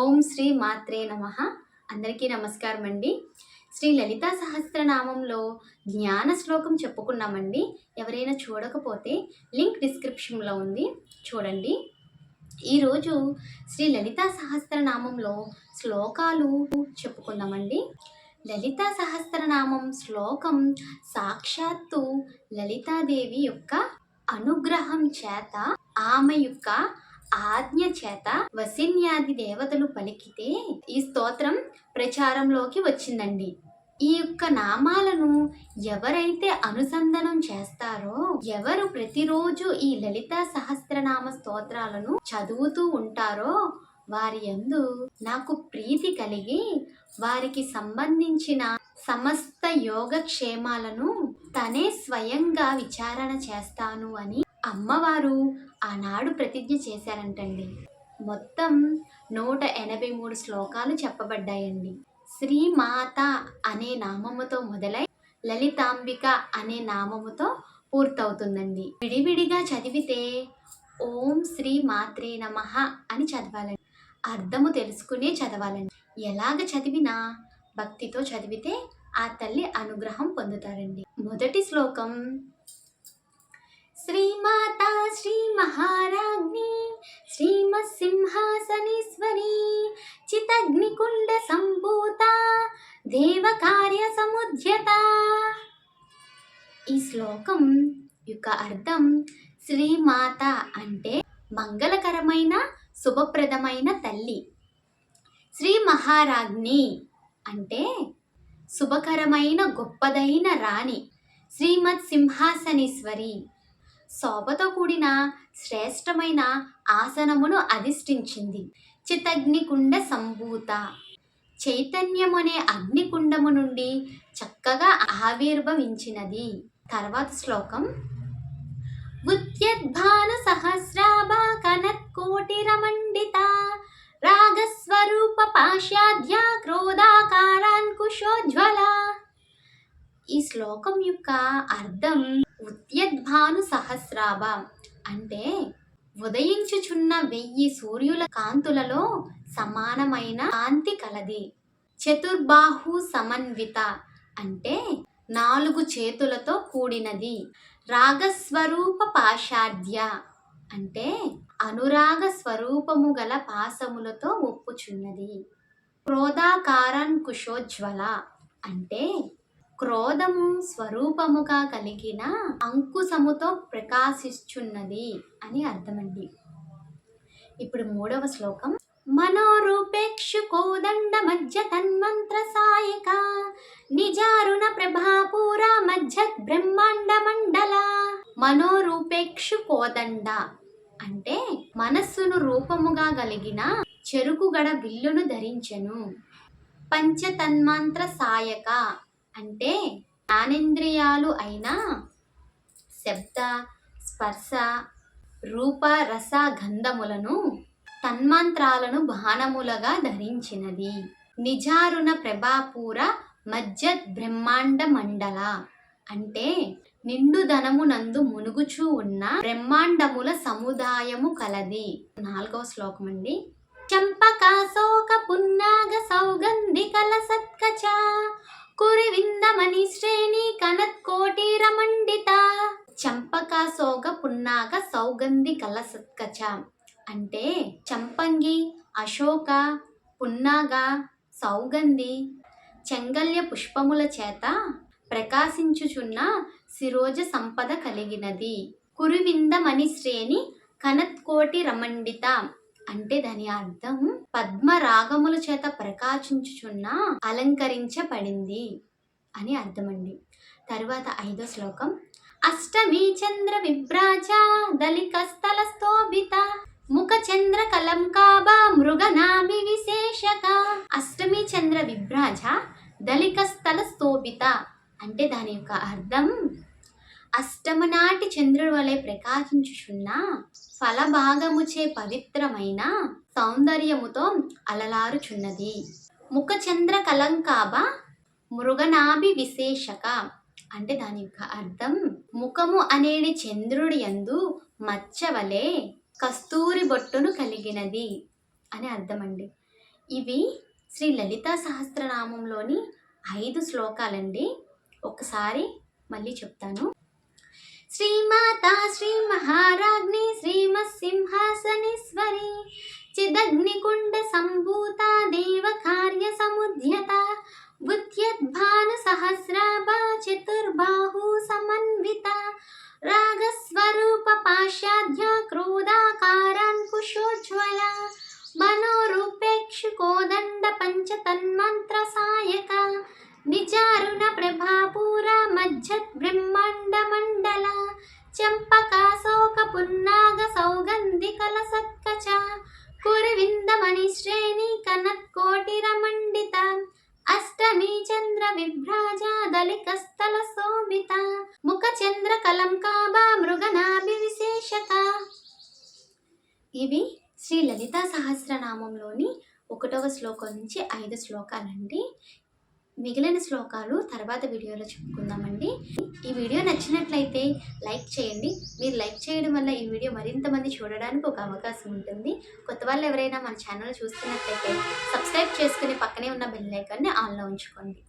ఓం శ్రీ మాత్రే నమ. అందరికీ నమస్కారం అండి శ్రీ లలితా సహస్రనామంలో జ్ఞాన శ్లోకం చెప్పుకున్నామండి. ఎవరైనా చూడకపోతే లింక్ డిస్క్రిప్షన్లో ఉంది. చూడండి. ఈరోజు శ్రీ లలితా సహస్రనామంలో శ్లోకాలు చెప్పుకుందామండి. లలితా సహస్రనామం శ్లోకం సాక్షాత్తు లలితాదేవి యొక్క అనుగ్రహం చేత ఆమె యొక్క ఆజ్ఞ చేత వసిన్యాది దేవతలు పలికితే ఈ స్తోత్రం ప్రచారంలోకి వచ్చిందండి. ఈ యొక్క నామాలను ఎవరైతే అనుసంధానం చేస్తారో ఎవరు ప్రతిరోజు ఈ లలిత సహస్రనామ స్తోత్రాలను చదువుతూ ఉంటారో వారి యందు నాకు ప్రీతి కలిగి వారికి సంబంధించిన సమస్త యోగక్షేమాలను తనే స్వయంగా విచారణ చేస్తాను అని అమ్మవారు ఆనాడు ప్రతిజ్ఞ చేశారంటండి. మొత్తం నూట ఎనభై మూడు శ్లోకాలు చెప్పబడ్డాయండి. శ్రీమాత అనే నామముతో మొదలై లలితాంబిక అనే నామముతో పూర్తవుతుందండి. విడివిడిగా చదివితే ఓం శ్రీ మాత్రే నమ అని చదవాలండి. అర్థము తెలుసుకునే చదవాలండి. ఎలాగ చదివినా భక్తితో చదివితే ఆ తల్లి అనుగ్రహం పొందుతారండి. మొదటి శ్లోకం శ్రీమాతా శ్రీ మహారాజ్ఞి శ్రీమసింహాసనేశ్వరి చితగ్నికుండ సంభూత దేవకార్య సముద్యత. ఈ శ్లోకం యొక్క అర్థం శ్రీమాత అంటే మంగళకరమైన శుభప్రదమైన తల్లి. శ్రీ మహారాజ్ని అంటే శుభకరమైన గొప్పదైన రాణి. శ్రీమత్ సింహాసనేశ్వరి. శోభతో కూడిన శ్రేష్టమైన ఆసనమును అధిష్ఠించింది. చితగ్నికుండ సంభూత. చైతన్యం అనే అగ్నికుండము నుండి చక్కగా ఆవిర్భవించినది. తర్వాత శ్లోకం. ఉద్యద్భాను శ్లోకం యొక్క అర్థం ఉద్యద్భాను సహస్రాభ అంటే ఉదయించుచున్న వెయ్యి సూర్యుల కాంతులలో సమానమైన కాంతి కలది. చతుర్బాహు సమన్విత అంటే నాలుగు చేతులతో కూడినది. రాగస్వరూప పాశాద్య అంటే అనురాగ స్వరూపము గల పాసములతో ఒప్పుచున్నది. క్రోధాకారన్ కుశోజ్వల అంటే క్రోధము స్వరూపముగా కలిగిన అంకుశముతో ప్రకాశిస్తున్నది అని అర్థమండి. ఇప్పుడు మూడవ శ్లోకం. మనోరూపేక్షు కోదండ మధ్య తన్మంత్ర సాయక నిజారుణ ప్రభాపూర మధ్య బ్రహ్మాండ మండల. మనోరూపేక్షు కోదండ అంటే మనస్సును రూపముగా కలిగిన చెరుకుగడ బిల్లును ధరించెను. పంచతన్మాంత్ర సాయక అంటే జ్ఞానేంద్రియాలు అయిన శబ్ద స్పర్శ రూప రస గంధములను తన్మాంత్రాలను బాణములుగా ధరించినది. నిజారుణ ప్రభాపూర మధ్య బ్రహ్మాండ మండల అంటే నిండుదనమునందు మునుగుచూ ఉన్న బ్రహ్మాండముల సముదాయము కలది. నాలుగవ శ్లోకం అండి. చంపకాశోక పున్నాగ సౌగంధి కల సత్కచ కురివిందమని శ్రేణి కనత్కోటి రమండిత. చంపకాశోగ పున్నాగ సౌగంధి కల సత్కచ. అంటే చంపంగి అశోక పున్నాగ సౌగంధి చెంగల్య పుష్పముల చేత ప్రకాశించుచున్న శిరోజ సంపద కలిగినది. కురువిందమణి శ్రేణి కనత్కోటి రమండిత. అంటే దాని అర్థం పద్మరాగముల చేత ప్రకాశించుచున్న అలంకరించబడింది అని అర్థమండి. తరువాత ఐదో శ్లోకం. అష్టమి చంద్ర విభ్రాజ దళికస్థల స్తోభిత ముఖ చంద్ర కలంకాబా మృగనాభి విశేషక అష్టమి చంద్ర విభ్రాజ దళికస్థల స్తోభిత అంటే దాని యొక్క అర్థం అష్టమనాటి చంద్రుడు వలె ప్రకాశించుచున్న ఫలభాగముచే పవిత్రమైన సౌందర్యముతో అలలారుచున్నది. ముఖచంద్ర కలంకాబ మృగనాభి విశేషక. అంటే దాని యొక్క అర్థం ముఖము అనేది చంద్రుడి యందు మచ్చవలే కస్తూరి బొట్టును కలిగినది అని అర్థమండి. ఇవి శ్రీ లలితా సహస్రనామంలోని ఐదు శ్లోకాలండి. ఒకసారి మళ్ళీ చెప్తాను. శ్రీమాతా శ్రీ మహారాజ్ని శ్రీమత్సింహాసనేశ్వరి. చిదగ్నికుండ సంభూత దేవ కార్య సముద్యత. బుద్ధ్యద్భాను సహస్రాభ చతుర్బాహు సమన్విత. రాగస్వరూప పాశాధ్య క్రోధాకారాన్కుశోజ్వల మనోరూపేక్షు కోదండ పంచతన్మ చంద్ర దళికస్థల శోభిత ముఖ చంద్ర కలంకాభా మృగనాభి విశేషత ఇవి శ్రీ లలితా సహస్రనామంలోని ఒకటవ శ్లోకం నుంచి ఐదు శ్లోకాలండి. మిగిలిన శ్లోకాలు తర్వాత వీడియోలో చెప్పుకుందామండి. ఈ వీడియో నచ్చినట్లయితే లైక్ చేయండి. మీరు లైక్ చేయడం వల్ల ఈ వీడియో మరింత మంది చూడడానికి ఒక అవకాశం ఉంటుంది. కొత్త వాళ్ళు ఎవరైనా మన ఛానల్ చూస్తున్నట్లయితే సబ్స్క్రైబ్ చేసుకుని పక్కనే ఉన్న బెల్ ఐకాన్ని ఆన్లో ఉంచుకోండి.